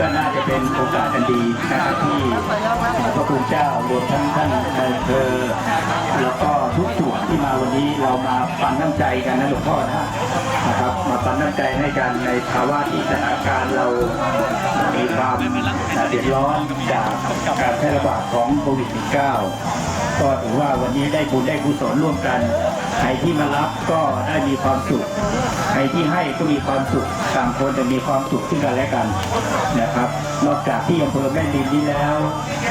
ก็น่าจะเป็นโอกาสอันดีนะครับที่พระคุณเจ้ารวมทั้งท่านนายอเภอแล้วก็ทุกส่วนที่มาวันนี้เรามาปันน้ำใจกันนะหลวงพ่อนะนะครับ มาปันน้ำใจให้กันในภาวะที่สถานการณ์เรามีความเดือดร้อนจากการแพร่ระบาดของโควิด -19 ก็ถือว่าวันนี้ได้บุญได้กุศลร่วมกัน ใครที่มารับก็ได้มีความสุข ใครที่ให้ก็มีความสุขต่างคนจะมีความสุขซึ่งกันและกันนะครับ นอกจากที่อำเภอแม่ดินนี้แล้ว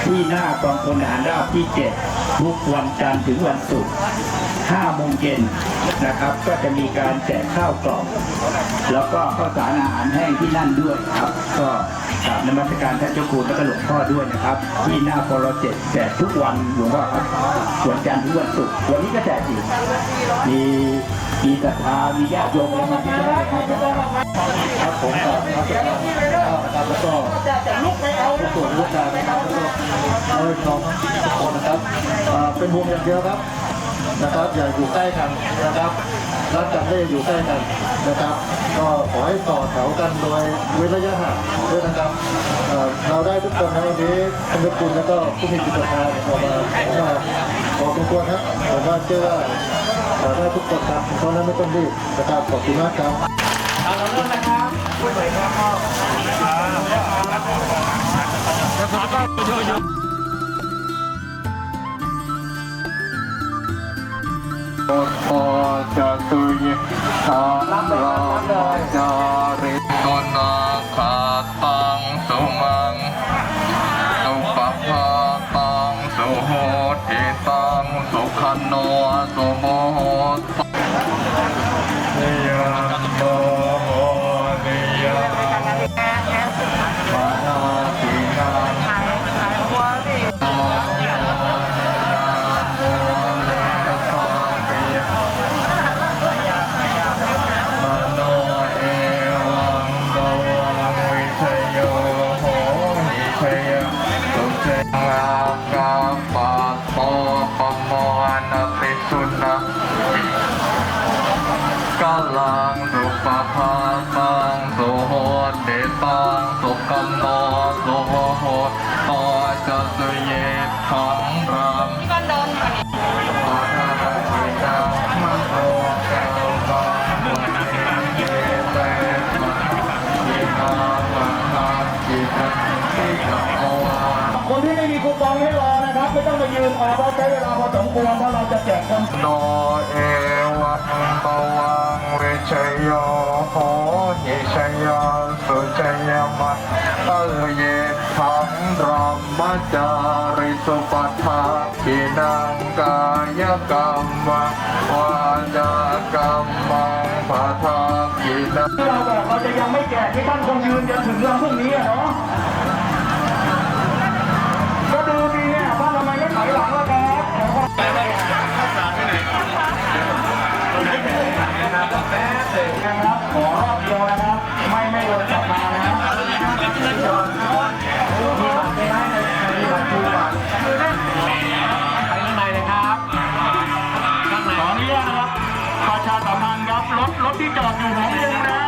ที่หน้ากองพลทหารราบที่ 7 ทุกวันจันทร์ถึงวันศุกร์ 5โมงเย็นนะครับ ก็จะมีการแจกข้าวกล่อง แล้วก็ข้าวสารอาหารแห้งที่นั่นด้วยครับ ก็กราบนมัสการท่านเจ้าคุณและก็หลวงพ่อด้วยนะครับ ที่หน้าพลเจ็ดแจกทุกวันหลวงพ่อครับวันจันทร์ถึงวันศุกร์วันนี้ก็แจกอีกมีมีศรัทธามีญาติโยมอะไรมาที่นี่ครับผมกับนมัสการนะครับแล้วก็ผู้ตรวจราชการนะครับแล้วก็เอาไว้น้องคนนะครับเป็นห่วงอย่างเดียวครับ นะครับอย่าอยู่ใกล้กันนะครับรักกันได้อยู่ใกล้กันนะครับ ก็ขอให้ต่อแถวกันโดยเว้นระยะห่างด้วยนะครับเอ่อเราได้ทุกคนนะวันนี้คุณคุณแล้วก็ผู้มีจิตศรัทธาออกมาออกมาขอทุกคนครับผมว่าเชื่อว่าเอ่อได้ทุกคนครับเพราะนั้นไม่ต้องรีบนะครับขอบคุณมากครับเอาแล้วนะครับคุณใหญ่ครับ โอจะตุยทารามจาริตนาคาตังสุมา สัมโนสุโหโหตจะสุเยขังรัมมานาทินามโตเกลปะมะเยเตมะยินามานาจิตติกะโอวาคนที่ไม่มีคูปองให้รอนะครับ ไม่ต้องมายืนรอเพราะใช้เวลาพอสมควรเพราะเราจะแจกคนโนเอวังปวังวิชยโหหิชยา ยมัตตะเยทังรมมจาริสุปัฏฐากินังกายกรรมวาจากรรมังปัฏฐากินังเราบอกเราจะยังไม่แจกที่ท่านคงยืนจนถึงวันพรุ่งนี้อะเนาะก็ดูดีเนี่ยบ้านทำไมไม่ถอยหลังแล้วครับขอความนะขอรอบเดียวนะครับ ออนุญาตนะครับประชาสัมพันธ์ครับรถรถที่จอดอยู่หัวมุมนะ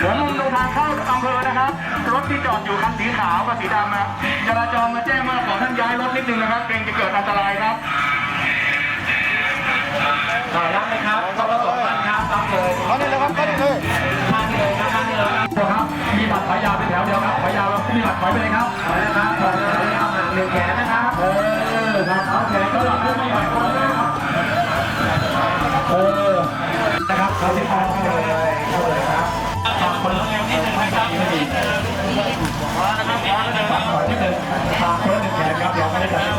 หัวมุมตรงทางเข้าอำเภอนะครับรถที่จอดอยู่คันสีขาวกับสีดำนะจราจรมาแจ้งว่าขอท่านย้ายรถนิดนึงนะครับเกรงจะเกิดอันตรายครับรับเลยครับต้องประสบกันครับรับเลยเอาเลยนะครับเอาเลยเลย ครับ มีบัตรขายาวเป็นแถวเดียวครับขายาวมีบัตรถอยไปเลยครับขอยนะครับขอนะครับห่างหนึ่งแขนนะครับ เออครับเอาแขนก็หลับไม่ไหวเลยครับเออ นะครับเขาที่พอเข้าเลยเข้าเลยครับฝากคนละเร็วนิดนึงนะครับไม่ดีขอนะครับขอนะครับฝากขอนิดนึงฝากคนละหนึ่งแขนครับเดี๋ยวไม่ได้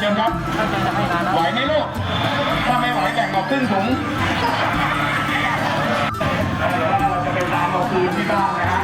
เชิญครับไหวไหมลูกถ้าไม่ไหวแบ่งออกครึ่งถุงเดี๋ยวเราจะไปตามเอาคืนที่บ้านนะฮะ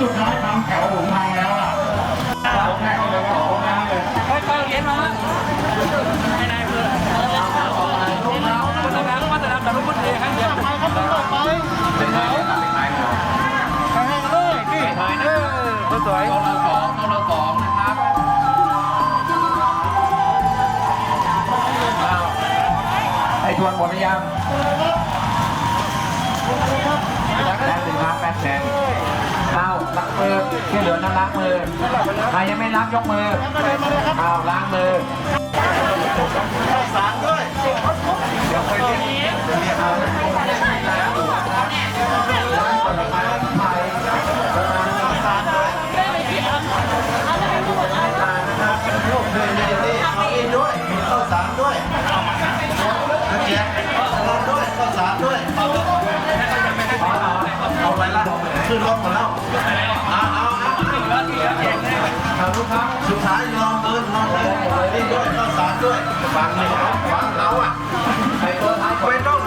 สุดท้ายทำแถวผมพังแล้วอะเอาแค่เอาเลยเอาแค่เลยค่อยๆเรียนมาให้นายเพื่อนคนทำงานต้องมาแต่ทำแต่ลูกคนเองให้เดียวไปครับไปไปไปไหนไปให้เลยนี่เออสวยต้องละสองต้องละสองนะครับไอ้ทวนหมดหรือยังแปดสิบครับแปดแสน เอาล้างมือที่เหลือนั้นล้างมือใครยังไม่ล้างยกมือเอาล้างมือสารด้วยเดี๋ยวไปเรียกเรียกเอา ละขึ้นรถหมดแล้วเอาเอาเอาเอาลูกค้าสุดท้ายลองเดินนอนเลยนี่ด้วยข้าวสารด้วยฟังเลยฟังเราอะไปตัวท้ายไปต้อง